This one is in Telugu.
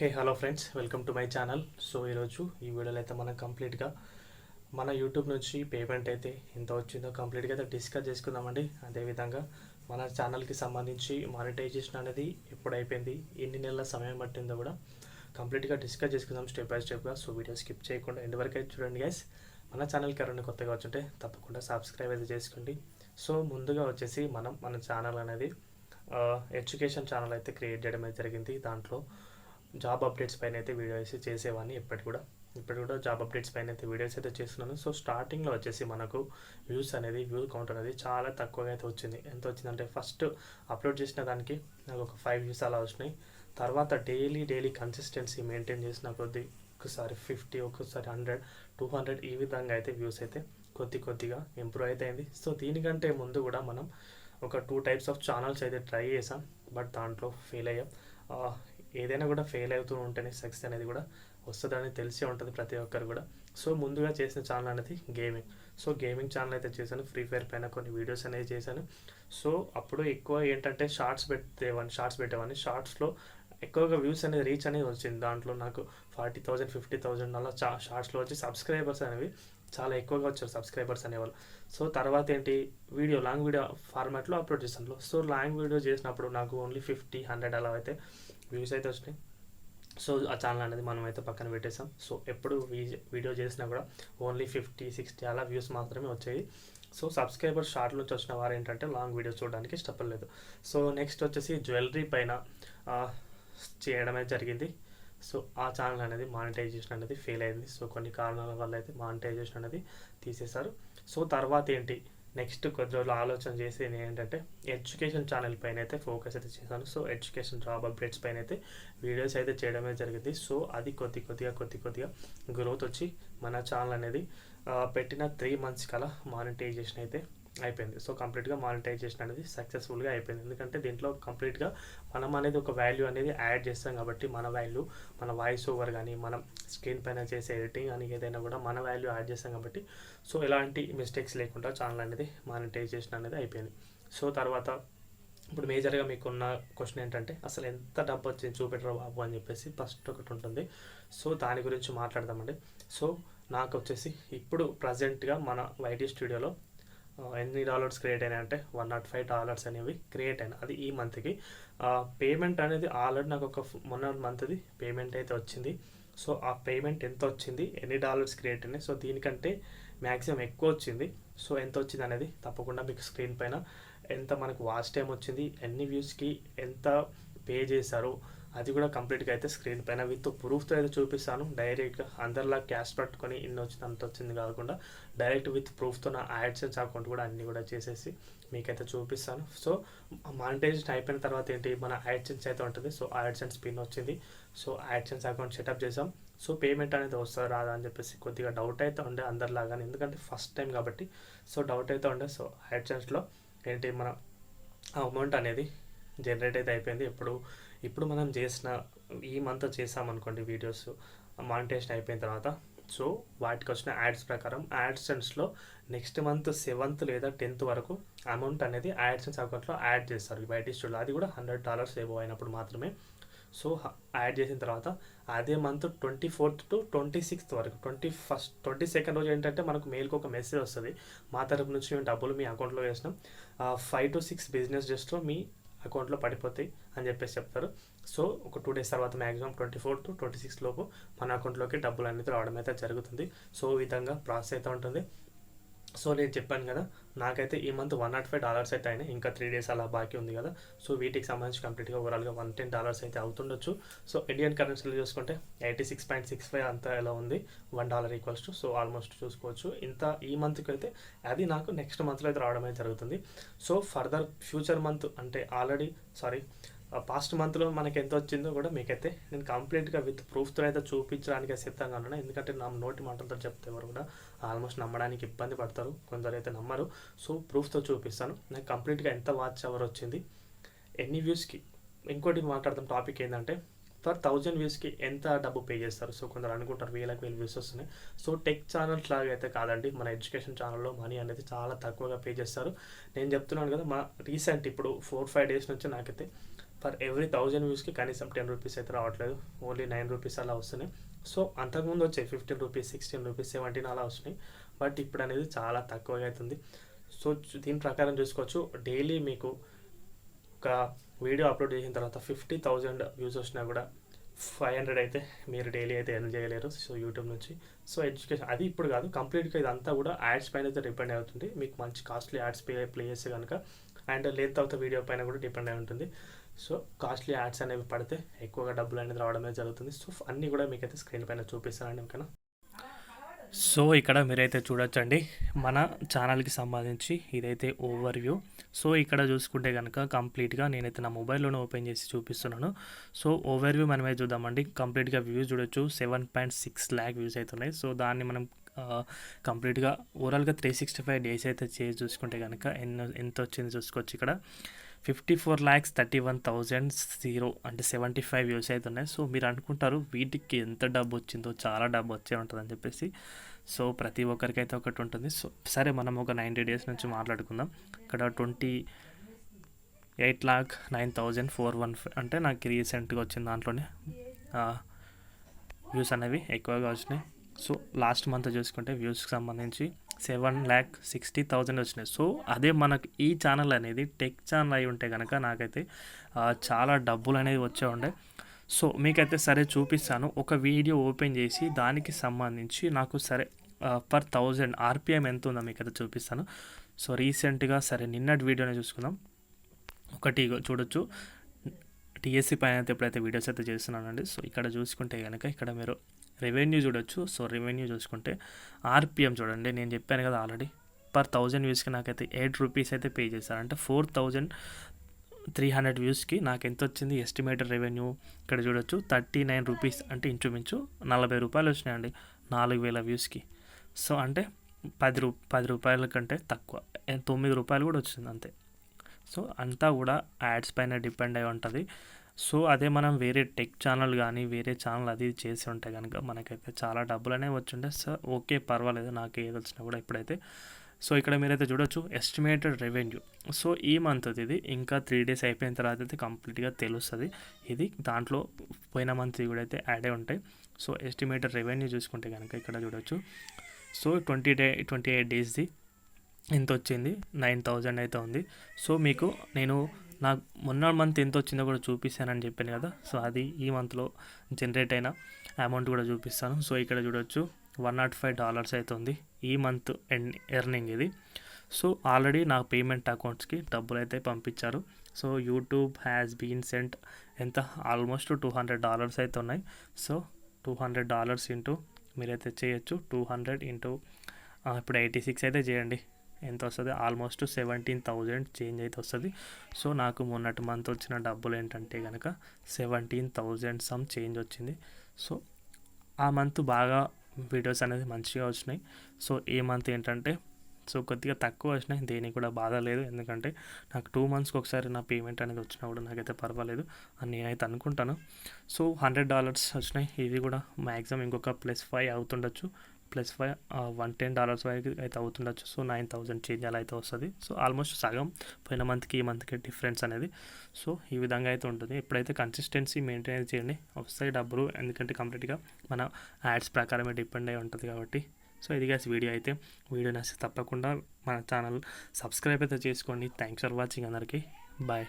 Hey hello friends welcome to my channel so ఈరోజు ఈ వీడియోలో అయితే మనం కంప్లీట్గా మన యూట్యూబ్ నుంచి పేమెంట్ అయితే ఎంత వచ్చిందో కంప్లీట్గా అయితే డిస్కస్ చేసుకుందామండి. అదేవిధంగా మన ఛానల్కి సంబంధించి మానిటైజేషన్ అనేది ఎప్పుడు అయిపోయింది ఎన్ని నెలల సమయం పట్టిందో కూడా కంప్లీట్గా డిస్కస్ చేసుకుందాం స్టెప్ బై స్టెప్గా సో వీడియో స్కిప్ చేయకుండా ఎండ్ వరకు అయితే చూడండి గైస్ మన ఛానల్కి ఎవరైనా కొత్తగా వచ్చుంటే తప్పకుండా సబ్స్క్రైబ్ అయితే చేసుకోండి. సో ముందుగా వచ్చేసి మనం మన ఛానల్ అనేది uh, ఎడ్యుకేషన్ ఛానల్ అయితే క్రియేట్ చేయడం అయితే జరిగింది. దాంట్లో జాబ్ అప్డేట్స్ పైన అయితే వీడియోస్ చేసేవాడిని ఇప్పటి కూడా. ఇప్పుడు కూడా జాబ్ అప్డేట్స్ పైన అయితే వీడియోస్ అయితే చేస్తున్నాను. సో స్టార్టింగ్లో వచ్చేసి మనకు వ్యూస్ అనేది వ్యూ కౌంట్ అనేది చాలా తక్కువగా అయితే వచ్చింది. ఎంత వచ్చిందంటే ఫస్ట్ అప్లోడ్ చేసిన దానికి నాకు ఒక ఫైవ్ వ్యూస్ అలా వచ్చినాయి. తర్వాత డైలీ డైలీ కన్సిస్టెన్సీ మెయింటైన్ చేసిన కొద్దీ ఒకసారి ఫిఫ్టీ ఒకసారి హండ్రెడ్ టూ హండ్రెడ్ ఈ విధంగా అయితే వ్యూస్ అయితే కొద్ది కొద్దిగా ఇంప్రూవ్ అయితే అయింది. సో దీనికంటే ముందు కూడా మనం ఒక టూ టైప్స్ ఆఫ్ ఛానల్స్ అయితే ట్రై చేసాం. బట్ దాంట్లో ఫెయిల్ అయ్యాం. ఏదైనా కూడా ఫెయిల్ అవుతూ ఉంటేనే సక్సెస్ అనేది కూడా వస్తుందని తెలిసే ఉంటుంది ప్రతి ఒక్కరు కూడా. సో ముందుగా చేసిన ఛానల్ అనేది గేమింగ్ సో గేమింగ్ ఛానల్ అయితే చేశాను. ఫ్రీ ఫైర్ పైన కొన్ని వీడియోస్ అనేవి చేశాను. సో అప్పుడు ఎక్కువ ఏంటంటే షార్ట్స్ పెట్టేవాడిని షార్ట్స్ పెట్టేవాడిని షార్ట్స్లో ఎక్కువగా వ్యూస్ అనేది రీచ్ అనేది వచ్చింది. దాంట్లో నాకు ఫార్టీ థౌజండ్ ఫిఫ్టీ థౌజండ్ అలా చా షార్ట్స్లో వచ్చి సబ్స్క్రైబర్స్ అనేవి చాలా ఎక్కువగా వచ్చారు సబ్స్క్రైబర్స్ అనేవాళ్ళు. సో తర్వాత ఏంటి? వీడియో లాంగ్ వీడియో ఫార్మాట్లో అప్లోడ్ చేస్తాను సో లాంగ్ వీడియో చేసినప్పుడు నాకు ఓన్లీ ఫిఫ్టీ హండ్రెడ్ అలా అయితే వ్యూస్ అయితే వచ్చినాయి. సో ఆ ఛానల్ అనేది మనం అయితే పక్కన పెట్టేసాం సో ఎప్పుడు వీడియో చేసినా కూడా ఓన్లీ ఫిఫ్టీ సిక్స్టీ అలా వ్యూస్ మాత్రమే వచ్చాయి. సో సబ్స్క్రైబర్ షార్ట్ నుంచి వచ్చిన వారు ఏంటంటే లాంగ్ వీడియో చూడడానికి ఇష్టపడలేదు. సో నెక్స్ట్ వచ్చేసి జ్యువెలరీ పైన చేయడమే జరిగింది. సో ఆ ఛానల్ అనేది మానిటైజేషన్ అనేది ఫెయిల్ అయింది. సో కొన్ని కారణాల వల్ల అయితే మానిటైజేషన్ అనేది తీసేశారు. సో తర్వాత ఏంటి? నెక్స్ట్ కొద్ది రోజులు ఆలోచన చేసి నేను ఏంటంటే ఎడ్యుకేషన్ ఛానల్ పైన అయితే ఫోకస్ అయితే చేశాను. సో ఎడ్యుకేషన్ జాబ్ అప్డేట్స్ పైన అయితే వీడియోస్ అయితే చేయడమే జరిగింది. సో అది కొద్ది కొద్దిగా కొద్ది కొద్దిగా గ్రోత్ వచ్చి మన ఛానల్ అనేది పెట్టిన త్రీ మంత్స్ కల మానిటైజేషన్ అయితే అయిపోయింది. సో కంప్లీట్గా మానిటైజేషన్ అనేది సక్సెస్ఫుల్గా అయిపోయింది. ఎందుకంటే దీంట్లో కంప్లీట్గా మనం అనేది ఒక వాల్యూ అనేది యాడ్ చేస్తాం కాబట్టి మన వాల్యూ మన వాయిస్ ఓవర్ కానీ మనం స్క్రీన్ పైన చేసే ఎడిటింగ్ అని ఏదైనా కూడా మన వాల్యూ యాడ్ చేస్తాం కాబట్టి సో ఎలాంటి మిస్టేక్స్ లేకుండా ఛానల్ అనేది మానిటైజేషన్ అనేది అయిపోయింది. సో తర్వాత ఇప్పుడు మేజర్గా మీకున్న క్వశ్చన్ ఏంటంటే అసలు ఎంత డబ్బు వచ్చింది చూపెట్టరా బాబు అని చెప్పేసి ఫస్ట్ ఒకటి ఉంటుంది. సో దాని గురించి మాట్లాడదామండి. సో నాకు వచ్చేసి ఇప్పుడు ప్రజెంట్గా మన వైటీ స్టూడియోలో ఎన్ని డాలర్స్ క్రియేట్ అయినాయి అంటే వన్ నాట్ ఫైవ్ డాలర్స్ అనేవి క్రియేట్ అయినాయి. అది ఈ మంత్కి పేమెంట్ అనేది ఆల్రెడీ నాకు ఒక మొన్న మంత్ది పేమెంట్ అయితే వచ్చింది. సో ఆ పేమెంట్ ఎంత వచ్చింది? ఎన్ని డాలర్స్ క్రియేట్ అయినాయి? సో దీనికంటే మ్యాక్సిమం ఎక్కువ వచ్చింది. సో ఎంత వచ్చింది అనేది తప్పకుండా మీకు స్క్రీన్ పైన ఎంత మనకు వాచ్ టైం వచ్చింది ఎన్ని వ్యూస్కి ఎంత పే చేశారు అది కూడా కంప్లీట్గా అయితే స్క్రీన్ పైన విత్ ప్రూఫ్తో అయితే చూపిస్తాను. డైరెక్ట్గా అందరిలా క్యాష్ పట్టుకొని ఇన్ని వచ్చింది అంత వచ్చింది కాకుండా డైరెక్ట్ విత్ ప్రూఫ్తో నా యాడ్సెన్స్ అకౌంట్ కూడా అన్నీ కూడా చేసేసి మీకైతే చూపిస్తాను. సో మానిటైజేషన్ అయిపోయిన తర్వాత ఏంటి? మన యాడ్సెన్స్ అయితే ఉంటుంది. సో యాడ్సెన్స్ పిన్ వచ్చింది. సో యాడ్సెన్స్ అకౌంట్ సెటప్ చేసాం సో పేమెంట్ అనేది వస్తుందా రాదా అని చెప్పేసి కొద్దిగా డౌట్ అయితే ఉండే అందరిలాగానే. ఎందుకంటే ఫస్ట్ టైం కాబట్టి సో డౌట్ అయితే ఉండే. సో యాడ్సెన్స్లో ఏంటి? మన అమౌంట్ అనేది జనరేట్ అయితే అయిపోయింది. ఇప్పుడు ఇప్పుడు మనం చేసిన ఈ మంత్ చేసామనుకోండి వీడియోస్ మానిటేషన్ అయిపోయిన తర్వాత. సో వాటికి వచ్చిన యాడ్స్ ప్రకారం యాడ్సెన్స్లో నెక్స్ట్ మంత్ సెవెంత్ లేదా టెన్త్ వరకు అమౌంట్ అనేది యాడ్సెన్స్ అకౌంట్లో యాడ్ చేస్తారు. బయట స్టూడెంట్లో అది కూడా హండ్రెడ్ డాలర్స్ ఏవో అయినప్పుడు మాత్రమే. సో యాడ్ చేసిన తర్వాత అదే month twenty fourth to twenty sixth వరకు ట్వంటీ ఫస్ట్ ట్వంటీ సెకండ్ రోజు ఏంటంటే మనకు మెయిల్కి ఒక మెసేజ్ వస్తుంది. మా తరపు నుంచి మేము డబ్బులు మీ అకౌంట్లో వేసినాం. ఫైవ్ టు సిక్స్ బిజినెస్ డేస్లో మీ అకౌంట్లో పడిపోతాయి అని చెప్పేసి చెప్తారు. సో ఒక టూ డేస్ తర్వాత maximum twenty four to twenty six లోపు మన అకౌంట్లోకి డబ్బులు అనేది రావడం అయితే జరుగుతుంది. సో ఈ విధంగా ప్రాసెస్ అయితే ఉంటుంది. సో నేను చెప్పాను కదా నాకైతే ఈ month one nought five dollars అయితే అయినాయి. ఇంకా త్రీ డేస్ అలా బాకీ ఉంది కదా. సో వీటికి సంబంధించి కంప్లీట్గా ఓవరాల్గా వన్ టెన్ డాలర్స్ అయితే అవుతుండొచ్చు. సో ఇండియన్ కరెన్సీలో చూసుకుంటే eighty six point six five అంతా ఎలా ఉంది. One dollar equals to so almost చూసుకోవచ్చు. ఇంత ఈ మంత్కి అయితే అది నాకు నెక్స్ట్ మంత్లో అయితే రావడం అయితే జరుగుతుంది. సో ఫర్దర్ ఫ్యూచర్ మంత్ అంటే ఆల్రెడీ సారీ పాస్ట్ మంత్లో మనకి ఎంత వచ్చిందో కూడా మీకైతే నేను కంప్లీట్గా విత్ ప్రూఫ్తో అయితే చూపించడానికి సిద్ధంగా ఉన్నాను. ఎందుకంటే నా నోటి మాటలతో చెప్తే ఎవరు కూడా ఆల్మోస్ట్ నమ్మడానికి ఇబ్బంది పడతారు. కొందరు అయితే నమ్మరు. సో ప్రూఫ్తో చూపిస్తాను. నాకు కంప్లీట్గా ఎంత వాచ్ అవర్ వచ్చింది ఎన్ని వ్యూస్కి ఇంకోటి మాట్లాడదాం. టాపిక్ ఏంటంటే పర్ థౌజండ్ వ్యూస్కి ఎంత డబ్బు పే చేస్తారు? సో కొందరు అనుకుంటారు వేలకు వేలు వ్యూస్ వస్తున్నాయి. సో టెక్ ఛానల్స్ లాగా అయితే కాదండి. మన ఎడ్యుకేషన్ ఛానల్లో మనీ అనేది చాలా తక్కువగా పే చేస్తారు. నేను చెప్తున్నాను కదా మా రీసెంట్ ఇప్పుడు ఫోర్ ఫైవ్ డేస్ నుంచి నాకైతే పర్ ఎవ్రీ థౌజండ్ వ్యూస్కి కనీసం టెన్ రూపీస్ అయితే రావట్లేదు. ఓన్లీ నైన్ రూపీస్ అలా వస్తున్నాయి. సో అంతకుముందు వచ్చాయి fifteen rupees sixteen rupees seventeen అలా వస్తున్నాయి. బట్ ఇప్పుడు అనేది చాలా తక్కువగా అవుతుంది. సో దీని ప్రకారం చూసుకోవచ్చు. డైలీ మీకు ఒక వీడియో అప్లోడ్ చేసిన తర్వాత ఫిఫ్టీ థౌజండ్ వ్యూస్ వచ్చినా కూడా ఫైవ్ హండ్రెడ్ అయితే మీరు డైలీ అయితే ఎర్న్ చేయలేరు. సో యూట్యూబ్ నుంచి. సో ఎడ్యుకేషన్ అది ఇప్పుడు కాదు. కంప్లీట్గా ఇదంతా కూడా యాడ్స్ పైన అయితే డిపెండ్ అవుతుంది. మీకు మంచి కాస్ట్లీ యాడ్స్ ప్లే ప్లే చేస్తే కనుక. అండ్ లేట్ తర్వాత వీడియో పైన కూడా డిపెండ్ అయి ఉంటుంది. సో కాస్ట్లీ యాడ్స్ అనేవి పడితే ఎక్కువగా డబ్బులు అనేది రావడమే జరుగుతుంది. సో అన్నీ కూడా మీకైతే స్క్రీన్ పైన చూపిస్తానండి ఇంకా సో ఇక్కడ మీరైతే చూడొచ్చండి మన ఛానల్కి సంబంధించి ఇదైతే ఓవర్ వ్యూ సో ఇక్కడ చూసుకుంటే కనుక కంప్లీట్గా నేనైతే నా మొబైల్లోనే ఓపెన్ చేసి చూపిస్తున్నాను. సో ఓవర్ వ్యూ మనమే చూద్దామండి. కంప్లీట్గా వ్యూస్ చూడొచ్చు seven point six lakh views అవుతున్నాయి సో దాన్ని మనం కంప్లీట్గా ఓవరాల్గా త్రీ సిక్స్టీ ఫైవ్ డేస్ అయితే చేసి చూసుకుంటే కనుక ఎన్నో ఎంత వచ్చింది చూసుకోవచ్చు ఇక్కడ. Fifty four lakhs thirty one thousand zero అంటే సెవెంటీ ఫైవ్ వ్యూస్ అయితే ఉన్నాయి సో మీరు అనుకుంటారు వీటికి ఎంత డబ్బు వచ్చిందో చాలా డబ్బు వచ్చే ఉంటుందని చెప్పేసి. సో ప్రతి ఒక్కరికైతే ఒకటి ఉంటుంది. సో సరే మనం ఒక నైంటీ డేస్ నుంచి మాట్లాడుకుందాం. ఇక్కడ twenty eight lakh nine thousand four one అంటే నాకు రీసెంట్గా వచ్చిన దాంట్లోనే వ్యూస్ అనేవి ఎక్కువగా వచ్చినాయి. సో లాస్ట్ మంత్ చూసుకుంటే వ్యూస్కి సంబంధించి సెవెన్ ల్యాక్ సిక్స్టీ థౌజండ్ వచ్చినాయి. సో అదే మనకు ఈ ఛానల్ అనేది టెక్ ఛానల్ అయి ఉంటే కనుక నాకైతే చాలా డబ్బులు అనేది వచ్చే ఉండే. సో మీకైతే సరే చూపిస్తాను. ఒక వీడియో ఓపెన్ చేసి దానికి సంబంధించి నాకు సరే పర్ థౌజండ్ ఆర్పిఎం ఎంత ఉందో మీకైతే చూపిస్తాను. సో రీసెంట్గా సరే నిన్నటి వీడియోనే చూసుకుందాం. ఒకటి చూడొచ్చు. టీఎస్సీ పైన అయితే ఎప్పుడైతే వీడియోస్ అయితే చేస్తున్నానండి సో ఇక్కడ చూసుకుంటే కనుక ఇక్కడ మీరు రెవెన్యూ చూడొచ్చు. సో రెవెన్యూ చూసుకుంటే ఆర్పిఎం చూడండి. నేను చెప్పాను కదా ఆల్రెడీ. పర్ థౌజండ్ వ్యూస్కి నాకైతే ఎయిట్ రూపీస్ అయితే పే చేశారు. అంటే ఫోర్ థౌజండ్ త్రీ హండ్రెడ్ వ్యూస్కి నాకు ఎంత వచ్చింది? ఎస్టిమేటెడ్ రెవెన్యూ ఇక్కడ చూడొచ్చు. థర్టీ నైన్ రూపీస్ అంటే ఇంచుమించు నలభై రూపాయలు వచ్చినాయండి నాలుగు వేల వ్యూస్కి. సో అంటే పది రూ పది రూపాయల కంటే తక్కువ. తొమ్మిది రూపాయలు కూడా వచ్చింది అంతే. సో అంతా కూడా యాడ్స్ పైన డిపెండ్ అయి ఉంటుంది. సో అదే మనం వేరే టెక్ ఛానల్ కానీ వేరే ఛానల్ అది చేసి ఉంటే కనుక మనకైతే చాలా డబ్బులు అనేవి వచ్చిండే. సో ఓకే పర్వాలేదు నాకు ఏది వచ్చినా కూడా ఇప్పుడైతే. సో ఇక్కడ మీరైతే చూడొచ్చు ఎస్టిమేటెడ్ రెవెన్యూ సో ఈ మంత్ ఇది ఇంకా త్రీ డేస్ అయిపోయిన తర్వాత అయితే కంప్లీట్గా తెలుస్తుంది. ఇది దాంట్లో పోయిన మంత్ కూడా అయితే యాడ్ అయి ఉంటాయి. సో ఎస్టిమేటెడ్ రెవెన్యూ చూసుకుంటే కనుక ఇక్కడ చూడొచ్చు. So twenty day twenty eight డేస్ది ఎంత వచ్చింది నైన్ థౌజండ్ అయితే ఉంది. సో మీకు నేను నాకు మొన్న మంత్ ఎంత వచ్చిందో కూడా చూపిస్తానని చెప్పాను కదా. సో అది ఈ మంత్లో జనరేట్ అయిన అమౌంట్ కూడా చూపిస్తాను. సో ఇక్కడ చూడొచ్చు వన్ నాట్ ఫైవ్ డాలర్స్ అయితే ఉంది ఈ మంత్ ఎండ్ ఎర్నింగ్ ఇది. సో ఆల్రెడీ నా పేమెంట్ అకౌంట్స్కి డబ్బులు అయితే పంపించారు. So YouTube has been sent ఎంత? ఆల్మోస్ట్ టూ హండ్రెడ్ డాలర్స్ అయితే ఉన్నాయి. So two hundred dollars into మీరైతే చేయొచ్చు. టూ హండ్రెడ్ ఇంటూ ఇప్పుడు ఎయిటీ సిక్స్ అయితే చేయండి. ఎంత వస్తుంది? ఆల్మోస్ట్ సెవెంటీన్ థౌజండ్ చేంజ్ అయితే వస్తుంది. సో నాకు మొన్నటి మంత్ వచ్చిన డబ్బులు ఏంటంటే కనుక సెవెంటీన్ థౌజండ్ సమ్ చేంజ్ వచ్చింది. సో ఆ మంత్ బాగా వీడియోస్ అనేది మంచిగా వచ్చినాయి. సో ఈ మంత్ ఏంటంటే సో కొద్దిగా తక్కువ వచ్చినాయి. దేనికి కూడా బాధ లేదు. ఎందుకంటే నాకు టూ మంత్స్కి ఒకసారి నా పేమెంట్ అనేది వచ్చినా కూడా నాకైతే పర్వాలేదు. అని నేనైతే అనుకుంటాను. సో హండ్రెడ్ డాలర్స్ వచ్చినాయి. ఇది కూడా మ్యాక్సిమం ఇంకొక plus five అవుతుండొచ్చు. Plus five one ten dollars వరకు అయితే అవుతుండొచ్చు. సో నైన్ థౌసండ్ చేంజ్ అలా అయితే వస్తుంది. సో ఆల్మోస్ట్ సగం పోయిన మంత్కి ఈ మంత్కి డిఫరెన్స్ అనేది. సో ఈ విధంగా అయితే ఉంటుంది. ఎప్పుడైతే కన్సిస్టెన్సీ మెయింటైన్ చేయండి వస్తాయి డబ్బులు. ఎందుకంటే కంప్లీట్గా మన యాడ్స్ ప్రకారమే డిపెండ్ అయి ఉంటుంది కాబట్టి. సో ఇది గాస్ వీడియో అయితే. వీడియో నచ్చితే తప్పకుండా మన ఛానల్ సబ్స్క్రైబ్ అయితే చేసుకోండి. థ్యాంక్స్ ఫర్ వాచింగ్ అందరికీ. బాయ్